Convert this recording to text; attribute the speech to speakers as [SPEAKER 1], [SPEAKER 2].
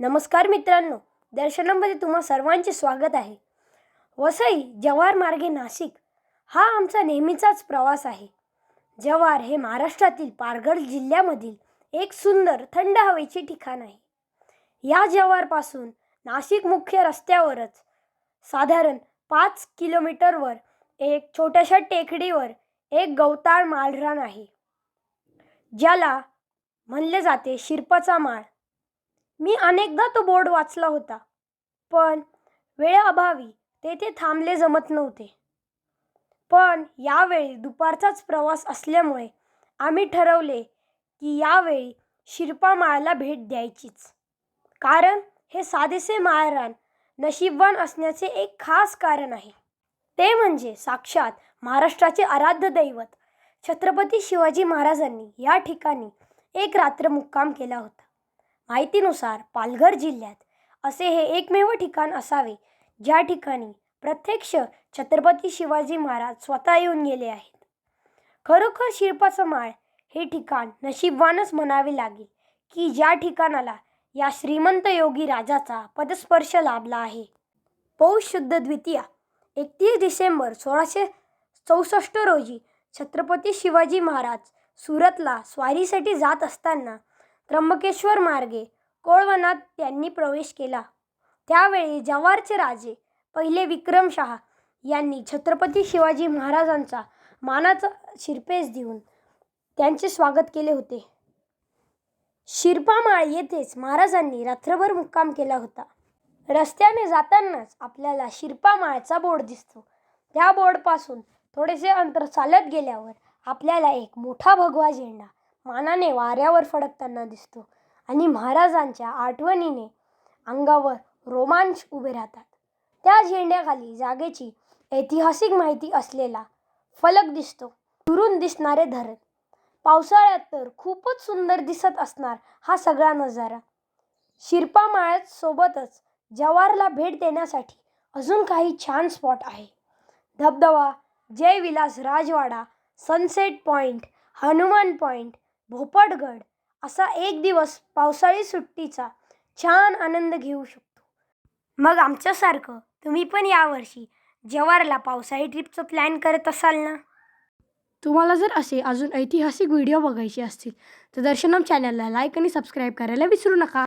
[SPEAKER 1] नमस्कार मित्रांनो दर्शनामध्ये तुम्हा सर्वांचे स्वागत आहे. वसई जव्हार मार्गे नाशिक हा आमचा नेहमीचाच प्रवास आहे. जव्हार हे महाराष्ट्रातील पारघर जिल्ह्यामधील एक सुंदर थंड हवेचे ठिकाण आहे. या जव्हारपासून नाशिक मुख्य रस्त्यावरच साधारण पाच किलोमीटरवर एक छोट्याशा टेकडीवर एक गवताळ माळरान आहे. ज्याला म्हणले जाते शिरपाचा माळ. मी अनेकदा तो बोर्ड वाचला होता पण वेळेअभावी तेथे थांबले जमत नव्हते. पण यावेळी दुपारचाच प्रवास असल्यामुळे आम्ही ठरवले की यावेळी शिरपा माळाला भेट द्यायचीच. कारण हे साधेसे माळरान नशीबवान असण्याचे एक खास कारण आहे. ते म्हणजे साक्षात महाराष्ट्राचे आराध्य दैवत छत्रपती शिवाजी महाराजांनी या ठिकाणी एक रात्र मुक्काम केला होता. माहितीनुसार पालघर जिल्ह्यात असे हे एकमेव ठिकाण असावे ज्या ठिकाणी प्रत्यक्ष छत्रपती शिवाजी महाराज स्वतः येऊन गेले आहेत. खरोखर शिल्पाचं माळ हे ठिकाण नशीबवानच म्हणावे लागेल की ज्या ठिकाणाला या श्रीमंत योगी राजाचा पदस्पर्श लाभला आहे. पौष शुद्ध द्वितीया एकतीस डिसेंबर सोळाशे चौसष्ट रोजी छत्रपती शिवाजी महाराज सुरतला स्वारीसाठी जात असताना त्र्यंबकेश्वर मार्गे कोळवनात त्यांनी प्रवेश केला. त्यावेळी जव्हारचे राजे पहिले विक्रमशहा यांनी छत्रपती शिवाजी महाराजांचा मानाचा शिरपेस देऊन त्यांचे स्वागत केले होते. शिरपामाळ येथेच महाराजांनी रात्रभर मुक्काम केला होता. रस्त्याने जातानाच आपल्याला शिरपामाळचा बोर्ड दिसतो. त्या बोर्डपासून थोडेसे अंतर चालत गेल्यावर आपल्याला एक मोठा भगवा झेंडा मानाने वाऱ्यावर फडकताना दिसतो आणि महाराजांच्या आठवणीने अंगावर रोमांच उभे राहतात. त्या झेंड्याखाली जागेची ऐतिहासिक माहिती असलेला फलक दिसतो. दुरून दिसणारे धरण. पावसाळ्यात तर खूपच सुंदर दिसत असणार हा सगळा नजारा. शिरपा माळ्यात सोबतच जवारला भेट देण्यासाठी अजून काही छान स्पॉट आहे. धबधबा Jaivilas Rajwada sunset point Hanuman point Bhopatgad असा एक दिवस पावसाळी सुट्टीचा छान आनंद घेऊ शकतो. मग आमच्यासारखं तुम्ही पण यावर्षी जवारला पावसाळी ट्रिपचं प्लॅन करत असाल ना? तुम्हाला जर असे अजून ऐतिहासिक व्हिडिओ बघायचे असतील तर दर्शनम चॅनलला लाईक आणि सबस्क्राईब करायला विसरू नका.